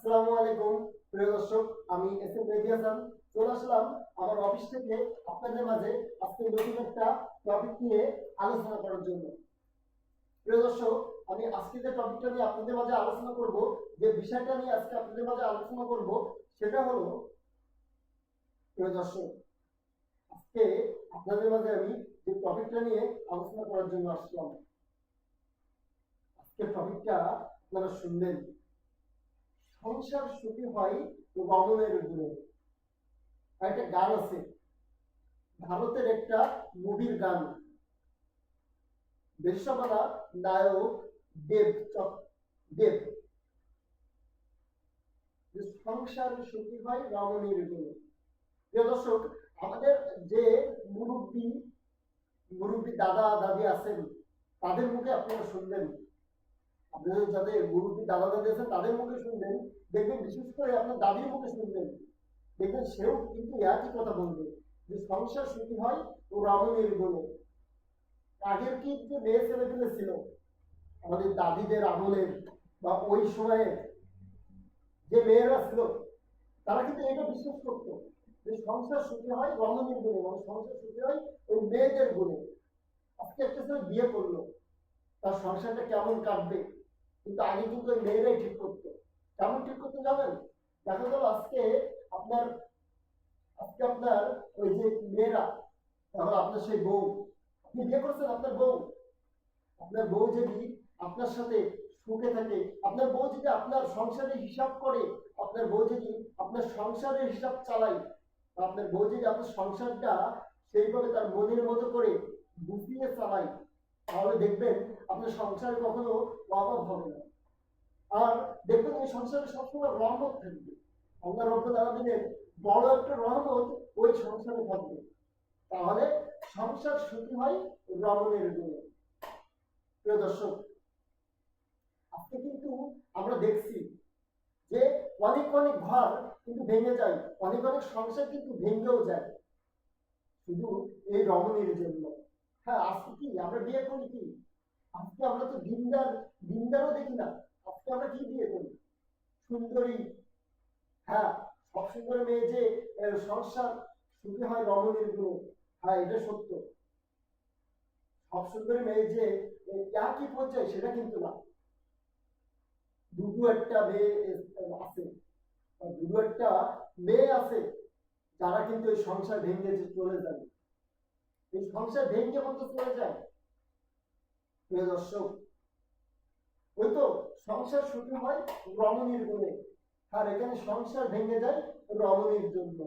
আসসালামু আলাইকুম, প্রিয় দর্শক, আমি এস এম হাসান চলে আসলাম আমার অফিস থেকে আপনাদের মাঝে আজকে নতুন একটা টপিক নিয়ে আলোচনা করার জন্য। প্রিয় দর্শক, আমি আজকে যে টপিকটা নিয়ে আপনাদের মাঝে আলোচনা করব, যে বিষয়টা নিয়ে আজকে আপনাদের মাঝে আলোচনা করব, সেটা হলো, প্রিয় দর্শক, আজকে আপনাদের মাঝে আমি যে টপিকটা নিয়ে আলোচনা করার জন্য আসলাম। আজকের টপিকটা আপনারা শুনবেন। সংসার সুখী হয় গুণে আর একটা গান আছে। ভারতের একটা মুভির গান। বেশ্যবালা নায়ক দেব দেব। সংসার সুখী হয় রমণীর গুণে প্রিয় দর্শক, আমাদের যে মুরব্বী মুরব্বী দাদা, দাদি আছেন, তাদের মুখে আপনারা শুনবেন। আপনাদের যাদের মুরব্বী দাদা দাদি আছেন তাদের মুখে শুনবেন। দেখবেন বিশেষ করে আপনার দাদির মুখে শুনবেন। দেখবেন সেও কিন্তু একই কথা বলবে, যে সংসার সুখী হয় ও রমণীর গুণে আগের কি যে মেয়ে ছেলেগুলো ছিল? আমাদের দাদিদের আমলের বা ওই সময়ে যে মেয়েরা ছিল, তারা কিন্তু এটা বিশ্বাস করতো, যে সংসার সুখী হয় রমণীর গুণে মানে সংসার সুখী হয় ওই মেয়েদের গুণে আজকে একটা ছেলে বিয়ে করল, তার সংসারটা কেমন কাটবে? কিন্তু আগে কিন্তু ওই মেয়েরাই ঠিক করতো। কেমন ঠিক করতে জানেন? দেখা গেল আজকে আপনার আজকে আপনার ওই যে মেয়েরা তাহলে আপনার সেই বউ। আপনি বিয়ে করছেন আপনার বউ? আপনার বউ যদি আপনার সাথে সুখে থাকে, আপনার বউ যদি আপনার সংসারের হিসাব করে, আপনার বউ যদি আপনার সংসারের হিসাব চালায় বা আপনার বউ যদি আপনার সংসারটা সেইভাবে তার মনের মতো করে গুছিয়ে চালায় তাহলে দেখবেন আপনার সংসারে কখনো অভাব হবে না। আর দেখবেন এই সংসারে সবসময় রহমত থাকবে। আল্লাহ রব্বুল আলমিনের বড় একটা রহমত ওই সংসারে থাকবে। তাহলে সংসার সুখী হয় রমণের গুণে প্রিয় দর্শক, আজকে কিন্তু আমরা দেখছি যে অনেক অনেক ঘর কিন্তু ভেঙে যায়, অনেক অনেক সংসার কিন্তু ভেঙেও যায়। শুধু এই রমণীর জন্য। হ্যাঁ আজকে কি? আমরা বিয়ে করি কি? আজকে আমরা তো দিনদার, দিনদারও দেখি না। আজকে আমরা কি বিয়ে করি? সুন্দরী। হ্যাঁ সব সুন্দর মেয়ে যে সংসার সুখী হয় রমণীর হ্যাঁ এটা সত্য। সব মেয়ে যে একই পর্যায়ে সেটা কিন্তু না। দুটো একটা মেয়ে আছে। দুটো একটা মেয়ে আছে, যারা কিন্তু এই সংসার ভেঙে চলে যাবে। এই সংসার ভেঙে মতো চলে যায়। প্রিয় দর্শক, ওই তো সংসার সুখী হয় রমণীর গুণে আর এখানে সংসার ভেঙে যায় রমণীর জন্য।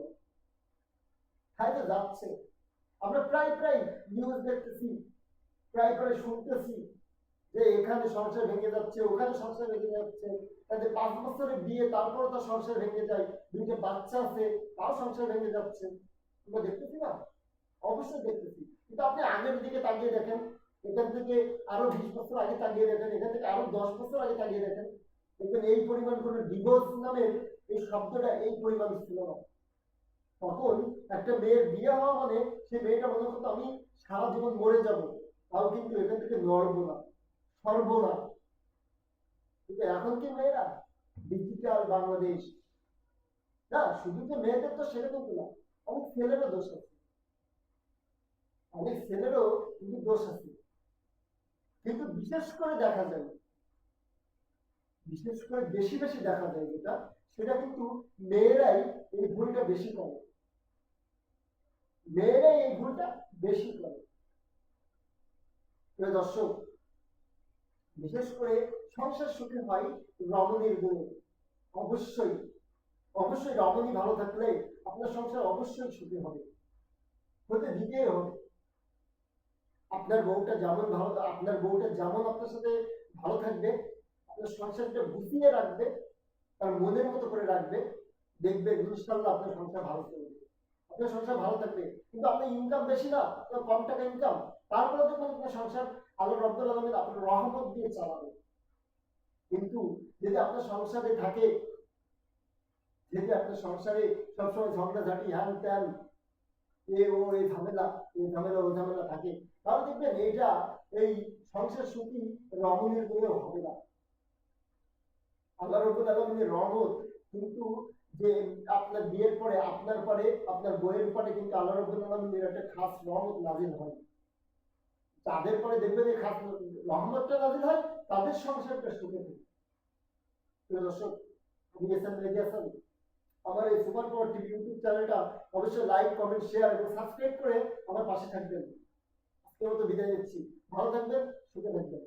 হয়তো যাচ্ছে। আমরা প্রায় প্রায় নিউজ দেখতেছি, প্রায় প্রায় শুনতেছি যে এখানে সংসার ভেঙে যাচ্ছে, ওখানে সংসার ভেঙে যাচ্ছে। তাদের পাঁচ বছরের বিয়ে তারপরে তার সংসার ভেঙে যায়। দুইটা বাচ্চা আছে, তাও সংসার ভেঙে যাচ্ছে। আমরা দেখতেছি না? অবশ্যই দেখতেছি। কিন্তু আপনি আগের দিকে তাকিয়ে দেখেন, এখান থেকে আরও বিশ বছর আগে তাকিয়ে দেখেন, এখান থেকে আরও দশ বছর আগে তাকিয়ে দেখেন, দেখবেন এই পরিমাণ কোনো ডিভোর্স নামের এই শব্দটা এই পরিমাণ ছিল না। তখন একটা মেয়ের বিয়ে হওয়া মানে সে মেয়েটা মনে করতো, আমি সারা জীবন মরে যাব, তাও কিন্তু এখান থেকে নড়বো না, সরবো না। কিন্তু এখন কি মেয়েরা? ডিজিটাল বাংলাদেশ। না, শুধু যে মেয়েদের তো কিন্তু না, অনেক ছেলেরও দোষ আছে। অনেক ছেলেরও কিন্তু দোষ আছে। কিন্তু বিশেষ করে দেখা যায়, বিশেষ করে বেশি বেশি দেখা যায় যেটা, সেটা কিন্তু মেয়েরাই এই ভুলটা বেশি করে। মেয়েরাই এই ভুলটা বেশি করে। দর্শক, বিশেষ করে সংসার সুখী হয় রমণীর গুণে। অবশ্যই অবশ্যই রমণী ভালো থাকলে আপনার সংসার অবশ্যই সুখী হবে। হতে দিতেই হবে। আপনার বউটা যেমন ভালো আপনার বউটা যেমন আপনার সাথে ভালো থাকবে, আপনার সংসারটা গুছিয়ে রাখবে, তার মনের মতো করে রাখবে দেখবে ইনশাল্লাহ আপনার সংসার ভালো চলবে। আপনার সংসার ভালো থাকবে। কিন্তু আপনার ইনকাম বেশি না, আপনার কম টাকা ইনকাম তারপরে দেখবেন আপনার সংসার আল্লাহ রব্দুল আলমের আপনার রহমত দিয়ে চালাবে। কিন্তু যদি আপনার সংসারে থাকে, যদি আপনার সংসারে সবসময় ঝগড়াঝাটি হ্যান ত্যান এ ও এই ঝামেলা এই ঝামেলা ও ঝামেলা থাকে। তাহলে দেখবেন এইটা, এই সংসার সুখী রমণীর গুণেও হবে না। আল্লাহ রব্বুল আলমিনের রহমত কিন্তু যে আপনার বিয়ের পরে, আপনার পরে, আপনার বইয়ের পরে কিন্তু আল্লাহ রব্বুল আলমিনের একটা খাস রহমত নাজিল হয়। তাদের পরে দেখবেন এই খাস রহমতটা নাজিল হয়, তাদের সংসারটা সুখে থাকে। প্রিয় দর্শক আপনি আমার এই সুপার পাওয়ার টিভি ইউটিউব চ্যানেলটা অবশ্যই লাইক, কমেন্ট শেয়ার এবং সাবস্ক্রাইব করে আমার পাশে থাকবেন। আজকের মতো বিদায় নিচ্ছি। ভালো থাকবেন, সুখে থাকবেন।